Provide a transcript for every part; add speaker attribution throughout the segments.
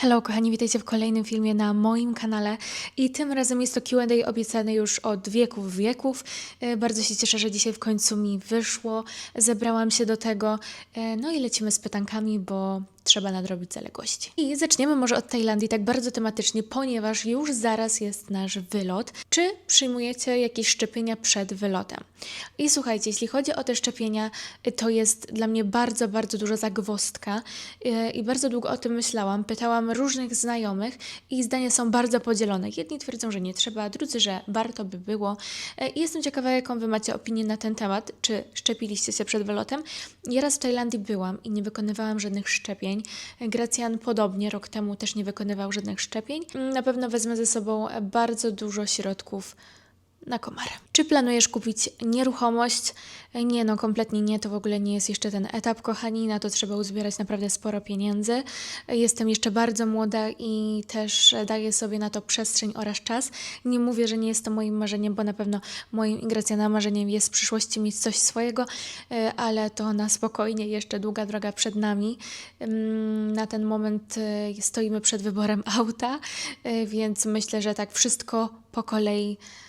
Speaker 1: Hello kochani, witajcie w kolejnym filmie na moim kanale. I tym razem jest to Q&A obiecane już od wieków wieków. E, Bardzo się cieszę, że dzisiaj w końcu mi wyszło, zebrałam się do tego, e, no i lecimy z pytankami, bo trzeba nadrobić zaległości. I zaczniemy może od Tajlandii tak bardzo tematycznie, ponieważ już zaraz jest nasz wylot. Czy przyjmujecie jakieś szczepienia przed wylotem? I słuchajcie, jeśli chodzi o te szczepienia, to jest dla mnie bardzo, bardzo duża zagwozdka y, i bardzo długo o tym myślałam. Pytałam różnych znajomych i zdania są bardzo podzielone. Jedni twierdzą, że nie trzeba, drudzy, że warto by było. Y, I jestem ciekawa, jaką wy macie opinię na ten temat. Czy szczepiliście się przed wylotem? Ja raz w Tajlandii byłam i nie wykonywałam żadnych szczepień. Gracjan podobnie rok temu też nie wykonywał żadnych szczepień. Na pewno wezmę ze sobą bardzo dużo środków na komary. Czy planujesz kupić nieruchomość? Nie, no kompletnie nie, to w ogóle nie jest jeszcze ten etap, kochani, na to trzeba uzbierać naprawdę sporo pieniędzy. Jestem jeszcze bardzo młoda i też daję sobie na to przestrzeń oraz czas. Nie mówię, że nie jest to moim marzeniem, bo na pewno moim Gracjana marzeniem jest w przyszłości mieć coś swojego, e, ale to na spokojnie, jeszcze długa droga przed nami. Na ten moment e, stoimy przed wyborem auta, e, więc myślę, że tak wszystko po kolei e,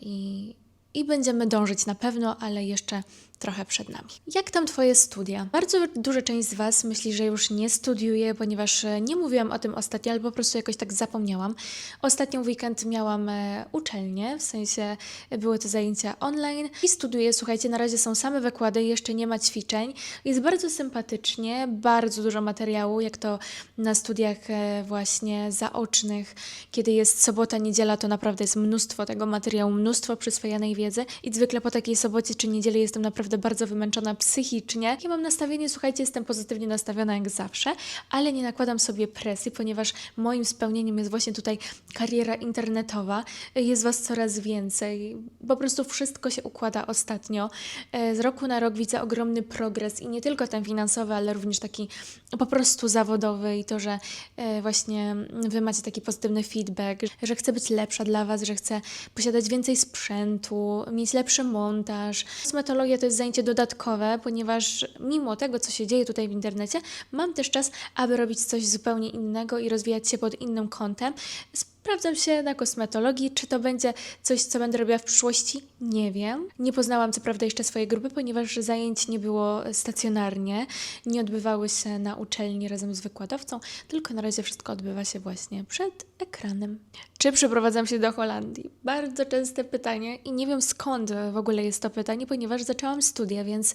Speaker 1: i, i będziemy dążyć na pewno, ale jeszcze trochę przed nami. Jak tam Twoje studia? Bardzo duża część z Was myśli, że już nie studiuje, ponieważ e, nie mówiłam o tym ostatnio, ale po prostu jakoś tak zapomniałam. Ostatnią weekend miałam e, uczelnię, w sensie e, były to zajęcia online i studiuję. Słuchajcie, na razie są same wykłady, jeszcze nie ma ćwiczeń. Jest bardzo sympatycznie, bardzo dużo materiału, jak to na studiach właśnie zaocznych, kiedy jest sobota, niedziela, to naprawdę jest mnóstwo tego materiału, mnóstwo przyswojonej wiedzy i zwykle po takiej sobocie czy niedzieli jestem naprawdę bardzo wymęczona psychicznie. Ja mam nastawienie, słuchajcie, jestem pozytywnie nastawiona jak zawsze, ale nie nakładam sobie presji, ponieważ moim spełnieniem jest właśnie tutaj kariera internetowa. Jest Was coraz więcej. Po prostu wszystko się układa ostatnio. E, Z roku na rok widzę ogromny progres i nie tylko ten finansowy, ale również taki po prostu zawodowy i to, że e, właśnie Wy macie taki pozytywny feedback, że chcę być lepsza dla Was, że chcę posiadać więcej sprzętu, mieć lepszy montaż. Kosmetologia to jest zajęcie dodatkowe, ponieważ mimo tego, co się dzieje tutaj w internecie, mam też czas, aby robić coś zupełnie innego i rozwijać się pod innym kątem. Sprawdzam się na kosmetologii. Czy to będzie coś, co będę robiła w przyszłości? Nie wiem. Nie poznałam co prawda jeszcze swojej grupy, ponieważ zajęć nie było stacjonarnie, nie odbywały się na uczelni razem z wykładowcą, tylko na razie wszystko odbywa się właśnie przed ekranem. Czy przeprowadzam się do Holandii? Bardzo częste pytanie i nie wiem skąd w ogóle jest to pytanie, ponieważ zaczęłam studia, więc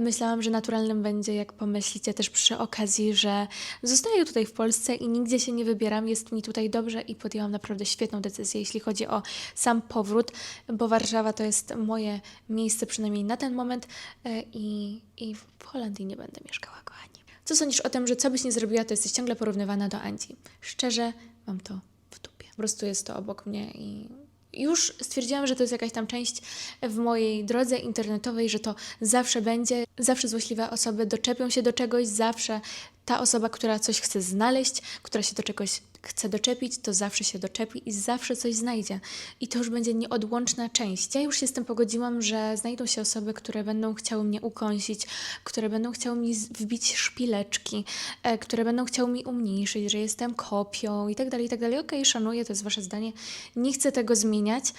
Speaker 1: myślałam, że naturalnym będzie, jak pomyślicie też przy okazji, że zostaję tutaj w Polsce i nigdzie się nie wybieram, jest mi tutaj dobrze i podjęłam naprawdę świetną decyzję, jeśli chodzi o sam powrót, bo Warszawa to jest moje miejsce, przynajmniej na ten moment e, i, i w Holandii nie będę mieszkała, kochani. Co sądzisz o tym, że co byś nie zrobiła, to jesteś ciągle porównywana do Anci? Szczerze, mam to w dupie. Po prostu jest to obok mnie i już stwierdziłam, że to jest jakaś tam część w mojej drodze internetowej, że to zawsze będzie, zawsze złośliwe osoby doczepią się do czegoś, zawsze ta osoba, która coś chce znaleźć, która się do czegoś chce doczepić, to zawsze się doczepi i zawsze coś znajdzie. I to już będzie nieodłączna część. Ja już się z tym pogodziłam, że znajdą się osoby, które będą chciały mnie ukąsić, które będą chciały mi wbić szpileczki, e, które będą chciały mi umniejszyć, że jestem kopią i tak dalej, i tak dalej. Okej, szanuję, to jest wasze zdanie. Nie chcę tego zmieniać.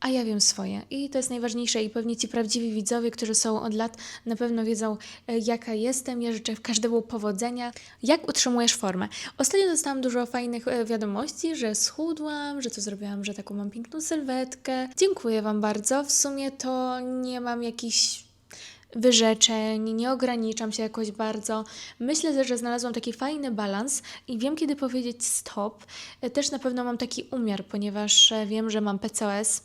Speaker 1: A ja wiem swoje i to jest najważniejsze i pewnie ci prawdziwi widzowie, którzy są od lat, na pewno wiedzą e, jaka jestem. Ja życzę każdemu powodzenia. Jak utrzymujesz formę? Ostatnio dostałam dużo fajnych e, wiadomości, że schudłam, że to zrobiłam, że taką mam piękną sylwetkę. Dziękuję Wam bardzo. W sumie to nie mam jakichś wyrzeczeń, nie ograniczam się jakoś bardzo. Myślę, że znalazłam taki fajny balans i wiem, kiedy powiedzieć stop. E, Też na pewno mam taki umiar, ponieważ wiem, że mam PCOS.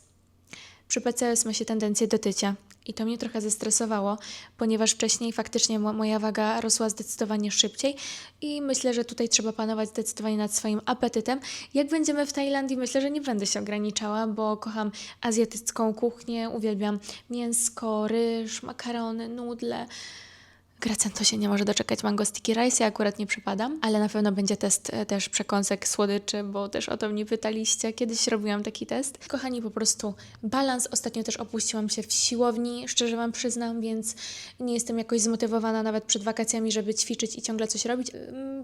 Speaker 1: Przy PCOS ma się tendencję do tycia. I to mnie trochę zestresowało, ponieważ wcześniej faktycznie mo- moja waga rosła zdecydowanie szybciej i myślę, że tutaj trzeba panować zdecydowanie nad swoim apetytem. Jak będziemy w Tajlandii, myślę, że nie będę się ograniczała, bo kocham azjatycką kuchnię, uwielbiam mięsko, ryż, makarony, nudle. Gracjan to się nie może doczekać mango sticky rice, ja akurat nie przepadam, ale na pewno będzie test e, też przekąsek słodyczy, bo też o to mnie pytaliście. Kiedyś robiłam taki test. Kochani, po prostu balans. Ostatnio też opuściłam się w siłowni, szczerze Wam przyznam, więc nie jestem jakoś zmotywowana nawet przed wakacjami, żeby ćwiczyć i ciągle coś robić.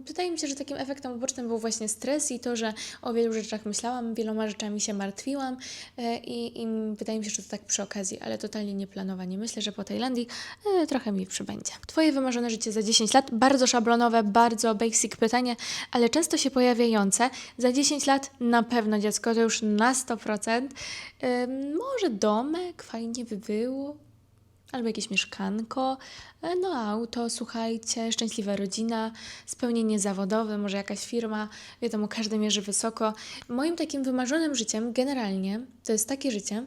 Speaker 1: Wydaje mi się, że takim efektem ubocznym był właśnie stres i to, że o wielu rzeczach myślałam, wieloma rzeczami się martwiłam e, i, i wydaje mi się, że to tak przy okazji, ale totalnie nieplanowanie. Myślę, że po Tajlandii e, trochę mi przybędzie. Twoje wymarzone życie za 10 lat, bardzo szablonowe, bardzo basic pytanie, ale często się pojawiające. Za 10 lat na pewno dziecko, to już na 100%. Ym, może domek, fajnie by było, albo jakieś mieszkanko, e, no auto, słuchajcie, szczęśliwa rodzina, spełnienie zawodowe, może jakaś firma, wiadomo, każdy mierzy wysoko. Moim takim wymarzonym życiem generalnie to jest takie życie,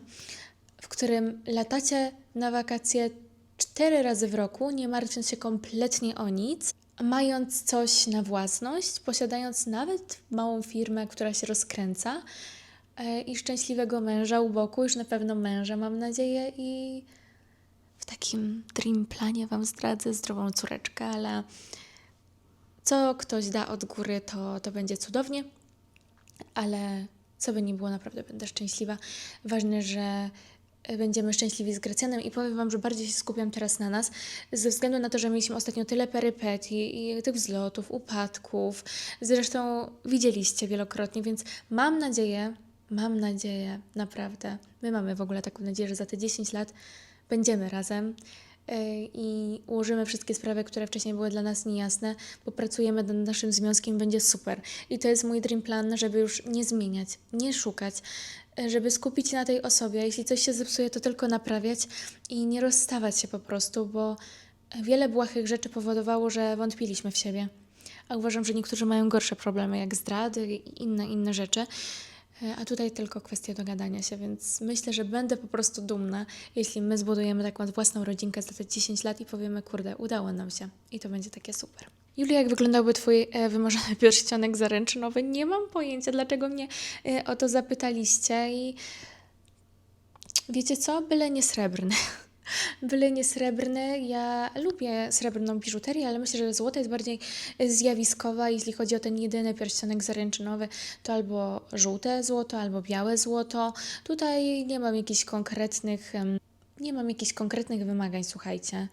Speaker 1: w którym latacie na wakacje cztery razy w roku, nie martwiąc się kompletnie o nic, mając coś na własność, posiadając nawet małą firmę, która się rozkręca e, i szczęśliwego męża u boku, już na pewno męża mam nadzieję i w takim dream planie Wam zdradzę zdrową córeczkę, ale co ktoś da od góry, to, to będzie cudownie, ale co by nie było, naprawdę będę szczęśliwa. Ważne, że będziemy szczęśliwi z Gracjanem i powiem Wam, że bardziej się skupiam teraz na nas, ze względu na to, że mieliśmy ostatnio tyle perypetii i tych wzlotów, upadków, zresztą widzieliście wielokrotnie, więc mam nadzieję, mam nadzieję, naprawdę, my mamy w ogóle taką nadzieję, że za te 10 lat będziemy razem i ułożymy wszystkie sprawy, które wcześniej były dla nas niejasne, popracujemy nad naszym związkiem, będzie super. I to jest mój dream plan, żeby już nie zmieniać, nie szukać, yy, żeby skupić się na tej osobie. Jeśli coś się zepsuje, to tylko naprawiać i nie rozstawać się po prostu, bo wiele błahych rzeczy powodowało, że wątpiliśmy w siebie. A uważam, że niektórzy mają gorsze problemy, jak zdrady i inne, inne rzeczy. E, A tutaj tylko kwestia dogadania się, więc myślę, że będę po prostu dumna, jeśli my zbudujemy taką własną rodzinkę za te 10 lat i powiemy, kurde, udało nam się. I to będzie takie super. Julia, jak wyglądałby Twój e, wymarzony pierścionek zaręczynowy? Nie mam pojęcia, dlaczego mnie e, o to zapytaliście i wiecie co? Byle nie srebrny. Byle nie srebrny. Ja lubię srebrną biżuterię, ale myślę, że złoto jest bardziej zjawiskowa. Jeśli chodzi o ten jedyny pierścionek zaręczynowy, to albo żółte złoto, albo białe złoto. Tutaj nie mam jakichś konkretnych, nie mam jakichś konkretnych wymagań, słuchajcie.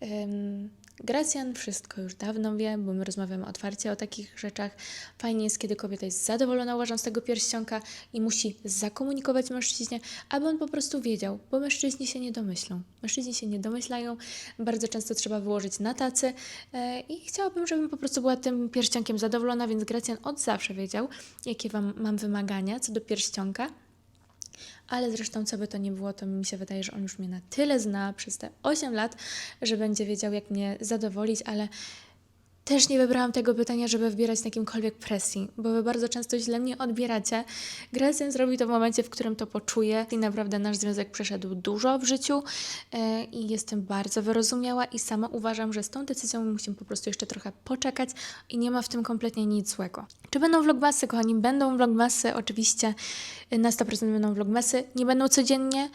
Speaker 1: Em, Gracjan wszystko już dawno wie, bo my rozmawiamy otwarcie o takich rzeczach. Fajnie jest, kiedy kobieta jest zadowolona, uważam, z tego pierścionka i musi zakomunikować mężczyźnie, aby on po prostu wiedział, bo mężczyźni się nie domyślą. Mężczyźni się nie domyślają, bardzo często trzeba wyłożyć na tacy e, i chciałabym, żebym po prostu była tym pierścionkiem zadowolona, więc Gracjan od zawsze wiedział, jakie wam, mam wymagania co do pierścionka. Ale zresztą, co by to nie było, to mi się wydaje, że on już mnie na tyle zna przez te 8 lat, że będzie wiedział, jak mnie zadowolić, ale też nie wybrałam tego pytania, żeby wybierać na jakimkolwiek presji, bo wy bardzo często źle mnie odbieracie. Gracjan zrobi to w momencie, w którym to poczuje i naprawdę nasz związek przeszedł dużo w życiu e, i jestem bardzo wyrozumiała i sama uważam, że z tą decyzją musimy po prostu jeszcze trochę poczekać i nie ma w tym kompletnie nic złego. Czy będą vlogmasy, kochani? Będą vlogmasy, oczywiście na 100% będą vlogmasy. Nie będą codziennie,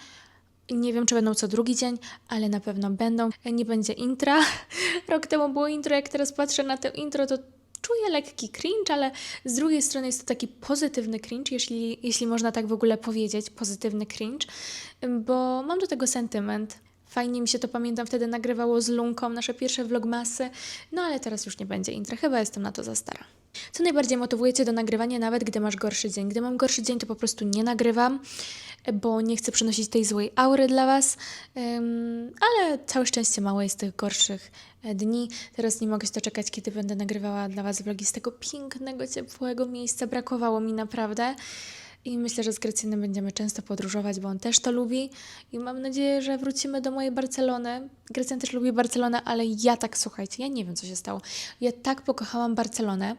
Speaker 1: nie wiem, czy będą co drugi dzień, ale na pewno będą. Nie będzie intra. Rok temu było intro, jak teraz patrzę na to intro, to czuję lekki cringe, ale z drugiej strony jest to taki pozytywny cringe, jeśli, jeśli można tak w ogóle powiedzieć, pozytywny cringe, bo mam do tego sentyment. Fajnie mi się to, pamiętam, wtedy nagrywało z Lunką nasze pierwsze vlogmasy, no ale teraz już nie będzie intra, chyba jestem na to za stara. Co najbardziej motywuje Cię do nagrywania, nawet gdy masz gorszy dzień? Gdy mam gorszy dzień, to po prostu nie nagrywam, bo nie chcę przynosić tej złej aury dla Was, Ym, ale całe szczęście mało jest tych gorszych e, dni. Teraz nie mogę się doczekać, kiedy będę nagrywała dla Was vlogi z tego pięknego, ciepłego miejsca. Brakowało mi naprawdę. I myślę, że z Grecjanem będziemy często podróżować, bo on też to lubi. I mam nadzieję, że wrócimy do mojej Barcelony. Grecjan też lubi Barcelonę, ale ja tak, słuchajcie, ja nie wiem, co się stało. Ja tak pokochałam Barcelonę.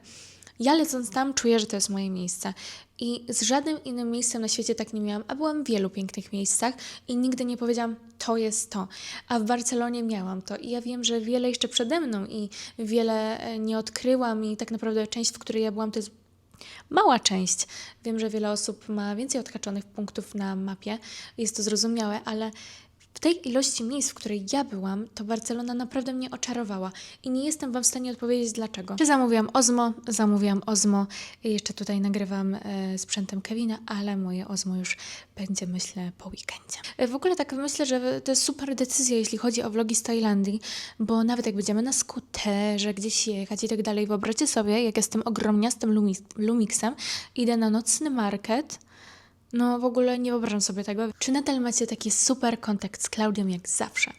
Speaker 1: Ja lecąc tam czuję, że to jest moje miejsce. I z żadnym innym miejscem na świecie tak nie miałam, a byłam w wielu pięknych miejscach i nigdy nie powiedziałam, to jest to. A w Barcelonie miałam to i ja wiem, że wiele jeszcze przede mną i wiele e, nie odkryłam i tak naprawdę część, w której ja byłam, to jest mała część. Wiem, że wiele osób ma więcej odhaczonych punktów na mapie, jest to zrozumiałe, ale W tej ilości miejsc, w której ja byłam, to Barcelona naprawdę mnie oczarowała i nie jestem Wam w stanie odpowiedzieć dlaczego. Czy zamówiłam Ozmo? Zamówiłam Ozmo. Jeszcze tutaj nagrywam e, sprzętem Kevina, ale moje Ozmo już będzie, myślę, po weekendzie. E, w ogóle tak myślę, że to jest super decyzja, jeśli chodzi o vlogi z Tajlandii, bo nawet jak będziemy na skuterze gdzieś jechać i tak dalej, wyobraźcie sobie, jak jestem ogromniastym Lumix, Lumixem, idę na nocny market, no w ogóle nie wyobrażam sobie tego. Czy nadal macie taki super kontakt z Klaudią jak zawsze?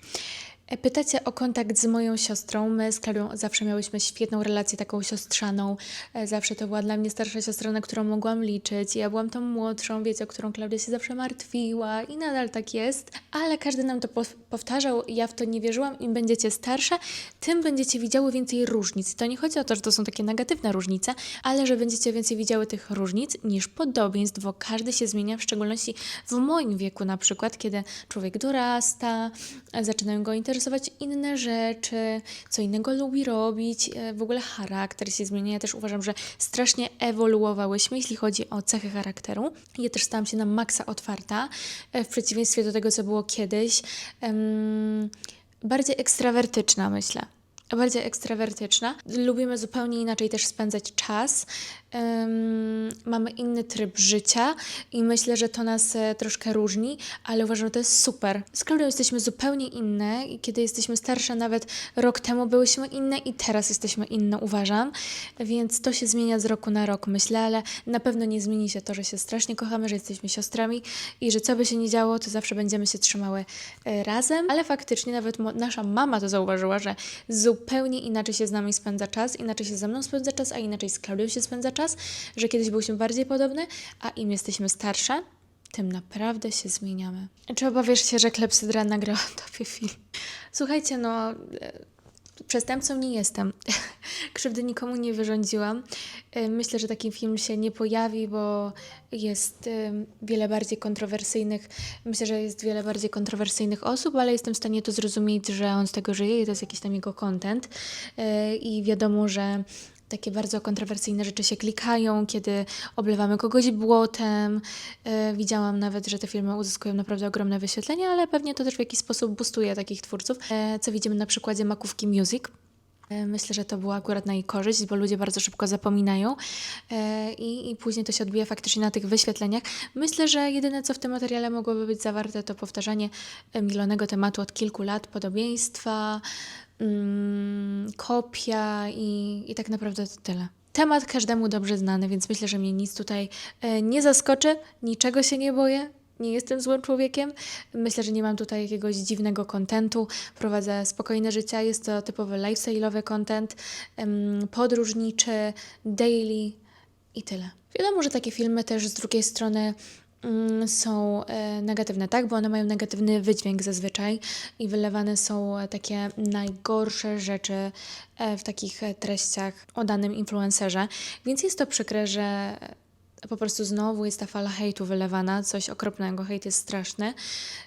Speaker 1: Pytacie o kontakt z moją siostrą. My z Klaudią zawsze miałyśmy świetną relację, taką siostrzaną. E, Zawsze to była dla mnie starsza siostra, na którą mogłam liczyć. Ja byłam tą młodszą, wiecie, o którą Klaudia się zawsze martwiła i nadal tak jest. Ale każdy nam to pow- powtarzał, ja w to nie wierzyłam. Im będziecie starsze, tym będziecie widziały więcej różnic. To nie chodzi o to, że to są takie negatywne różnice, ale że będziecie więcej widziały tych różnic niż podobieństw, bo każdy się zmienia, w szczególności w moim wieku na przykład, kiedy człowiek dorasta, e, zaczynają go interesować inne rzeczy, co innego lubi robić, e, w ogóle charakter się zmienia. Ja też uważam, że strasznie ewoluowałyśmy, jeśli chodzi o cechy charakteru. Ja też stałam się na maksa otwarta, e, w przeciwieństwie do tego, co było kiedyś. Em, bardziej ekstrawertyczna, myślę bardziej ekstrawertyczna. Lubimy zupełnie inaczej też spędzać czas. Ym, mamy inny tryb życia i myślę, że to nas e, troszkę różni, ale uważam, że to jest super. Klaudią jesteśmy zupełnie inne i kiedy jesteśmy starsze, nawet rok temu byłyśmy inne i teraz jesteśmy inne, uważam. Więc to się zmienia z roku na rok, myślę, ale na pewno nie zmieni się to, że się strasznie kochamy, że jesteśmy siostrami i że co by się nie działo, to zawsze będziemy się trzymały e, razem. Ale faktycznie nawet nasza mama to zauważyła, że zupełnie inaczej się z nami spędza czas, inaczej się ze mną spędza czas, a inaczej z Klaudią się spędza czas, że kiedyś byliśmy bardziej podobne, a im jesteśmy starsze, tym naprawdę się zmieniamy. Czy obawiasz się, że Klepsydra nagrała tobie film? Słuchajcie, no... e, Przestępcą nie jestem. Krzywdy nikomu nie wyrządziłam. E, Myślę, że taki film się nie pojawi, bo jest em, wiele bardziej kontrowersyjnych. Myślę, że jest wiele bardziej kontrowersyjnych osób, ale jestem w stanie to zrozumieć, że on z tego żyje i to jest jakiś tam jego content. E, I wiadomo, że takie bardzo kontrowersyjne rzeczy się klikają, kiedy oblewamy kogoś błotem. E, widziałam nawet, że te filmy uzyskują naprawdę ogromne wyświetlenia, ale pewnie to też w jakiś sposób boostuje takich twórców, e, co widzimy na przykładzie Makówki Music. E, Myślę, że to była akurat na jej korzyść, bo ludzie bardzo szybko zapominają e, i, i później to się odbija faktycznie na tych wyświetleniach. Myślę, że jedyne, co w tym materiale mogłoby być zawarte, to powtarzanie e, mielonego tematu od kilku lat, podobieństwa, mm, kopia i, i tak naprawdę to tyle. Temat każdemu dobrze znany, więc myślę, że mnie nic tutaj nie zaskoczy, niczego się nie boję. Nie jestem złym człowiekiem. Myślę, że nie mam tutaj jakiegoś dziwnego kontentu. Prowadzę spokojne życie. Jest to typowy lifestyle'owy content, podróżniczy, daily i tyle. Wiadomo, że takie filmy też z drugiej strony mm, są e, negatywne, tak? Bo one mają negatywny wydźwięk zazwyczaj i wylewane są takie najgorsze rzeczy e, w takich treściach o danym influencerze. Więc jest to przykre, że po prostu znowu jest ta fala hejtu wylewana, coś okropnego, hejt jest straszny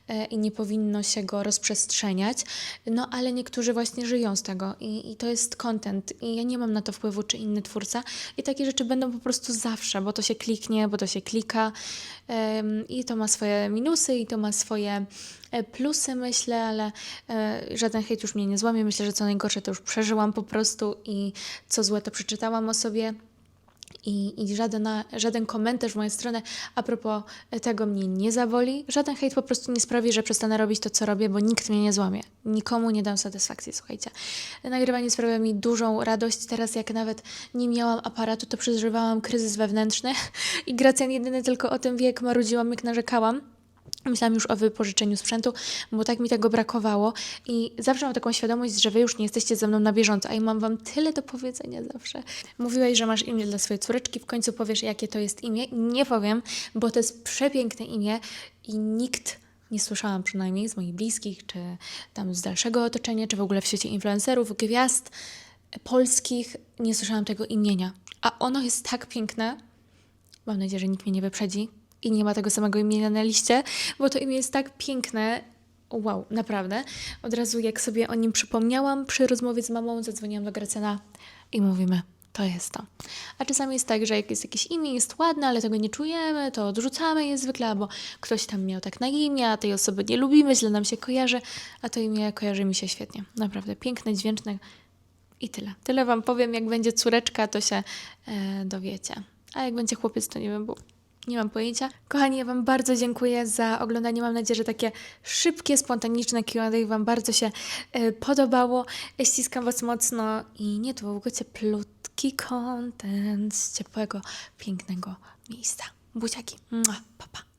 Speaker 1: e, i nie powinno się go rozprzestrzeniać, no ale niektórzy właśnie żyją z tego i, i to jest content i ja nie mam na to wpływu, czy inny twórca. I takie rzeczy będą po prostu zawsze, bo to się kliknie, bo to się klika i to ma swoje minusy i to ma swoje e, plusy, myślę, ale e, żaden hejt już mnie nie złamie, myślę, że co najgorsze to już przeżyłam po prostu i co złe to przeczytałam o sobie i, i żaden, żaden komentarz w moją stronę a propos tego mnie nie zaboli. Żaden hejt po prostu nie sprawi, że przestanę robić to, co robię, bo nikt mnie nie złamie. Nikomu nie dam satysfakcji, słuchajcie. Nagrywanie sprawia mi dużą radość. Teraz jak nawet nie miałam aparatu, to przeżywałam kryzys wewnętrzny i Gracjan jedyny tylko o tym wie, jak marudziłam, jak narzekałam. Myślałam już o wypożyczeniu sprzętu, bo tak mi tego brakowało i zawsze mam taką świadomość, że wy już nie jesteście ze mną na bieżąco, a ja mam wam tyle do powiedzenia zawsze. Mówiłaś, że masz imię dla swojej córeczki, w końcu powiesz, jakie to jest imię. Nie powiem, bo to jest przepiękne imię i nikt nie słyszałam przynajmniej z moich bliskich, czy tam z dalszego otoczenia, czy w ogóle w świecie influencerów, gwiazd polskich, nie słyszałam tego imienia. A ono jest tak piękne, Mam nadzieję, że nikt mnie nie wyprzedzi i nie ma tego samego imienia na liście, bo to imię jest tak piękne. Wow, naprawdę. Od razu jak sobie o nim przypomniałam przy rozmowie z mamą, zadzwoniłam do Gracena i mówimy, to jest to. A czasami jest tak, że jak jest jakieś imię, jest ładne, ale tego nie czujemy, to odrzucamy je zwykle, albo ktoś tam miał tak na imię, a tej osoby nie lubimy, źle nam się kojarzy, a to imię kojarzy mi się świetnie. Naprawdę piękne, dźwięczne i tyle. Tyle Wam powiem, jak będzie córeczka, to się e, dowiecie. A jak będzie chłopiec, to nie wiem, bo nie mam pojęcia. Kochani, ja Wam bardzo dziękuję za oglądanie. Mam nadzieję, że takie szybkie, spontaniczne Q&A Wam bardzo się e, podobało. Ściskam Was mocno i niedługo cieplutki content z ciepłego, pięknego miejsca. Buziaki. Mua, pa, pa.